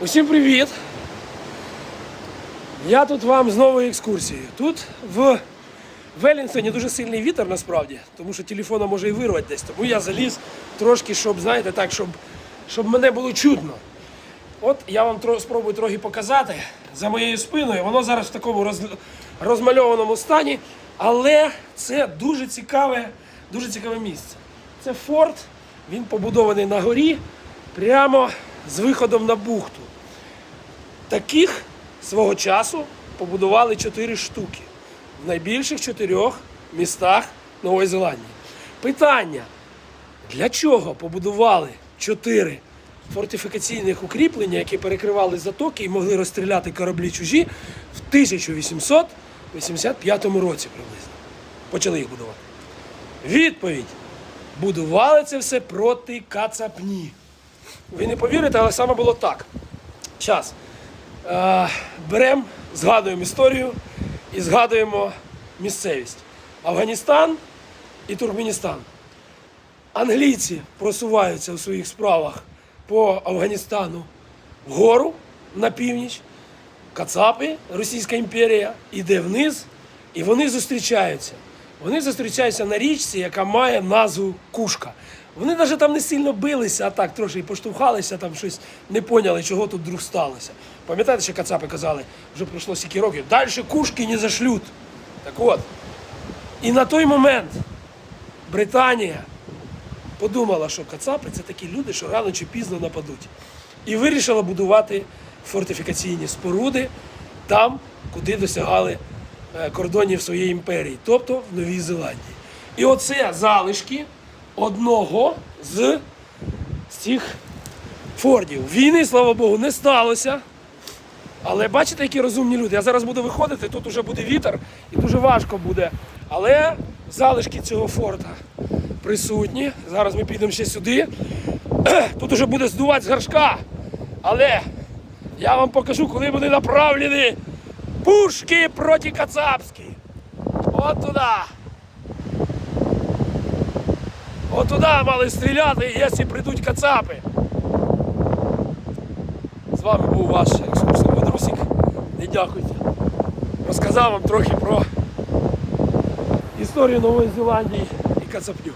Усім привіт! Я тут вам з новою екскурсією. Тут в Велінгтоні дуже сильний вітер насправді, тому що телефона може і вирвати десь. Тому я заліз трошки, щоб, знаєте, так, щоб, щоб мене було чутно. От я вам тро, спробую трохи показати за моєю спиною. Воно зараз в такому роз, розмальованому стані, але це дуже цікаве, дуже цікаве місце. Це форт, він побудований на горі, прямо з виходом на бухту. Таких свого часу побудували чотири штуки в найбільших чотирьох містах Нової Зеландії. Питання: для чого побудували чотири фортифікаційних укріплення, які перекривали затоки і могли розстріляти кораблі чужі в 1885 році приблизно? Почали їх будувати. Відповідь: будували це все проти кацапні. Ви не повірите, але саме було так. Час. Е, беремо, згадуємо історію і згадуємо місцевість. Афганістан і Туркменістан. Англійці просуваються у своїх справах по Афганістану вгору на північ. Кацапи, Російська імперія, іде вниз, і вони зустрічаються. Вони зустрічаються на річці, яка має назву Кушка. Вони навіть там не сильно билися, а так трошки поштовхалися, там щось не поняли, чого тут вдруг сталося. Пам'ятаєте, що Кацапи казали, вже пройшло стільки років, далі кушки не зашлють. Так от. І на той момент Британія подумала, що Кацапи це такі люди, що рано чи пізно нападуть. І вирішила будувати фортифікаційні споруди там, куди досягали е, кордонів своєї імперії, тобто в Новій Зеландії. І оце залишки одного з цих фордів. Війни, слава Богу, не сталося. Але бачите, які розумні люди. Я зараз буду виходити, тут вже буде вітер і дуже важко буде. Але залишки цього форта присутні. Зараз ми підемо ще сюди. Тут уже буде здувати з горшка. Але я вам покажу, коли вони направлені пушки проти Кацапські. От туди. От туди мали стріляти, якщо прийдуть Кацапи. З вами був ваш екскурсовий друзик. Не дякуйте. Розказав вам трохи про історію Нової Зеландії і Кацапню.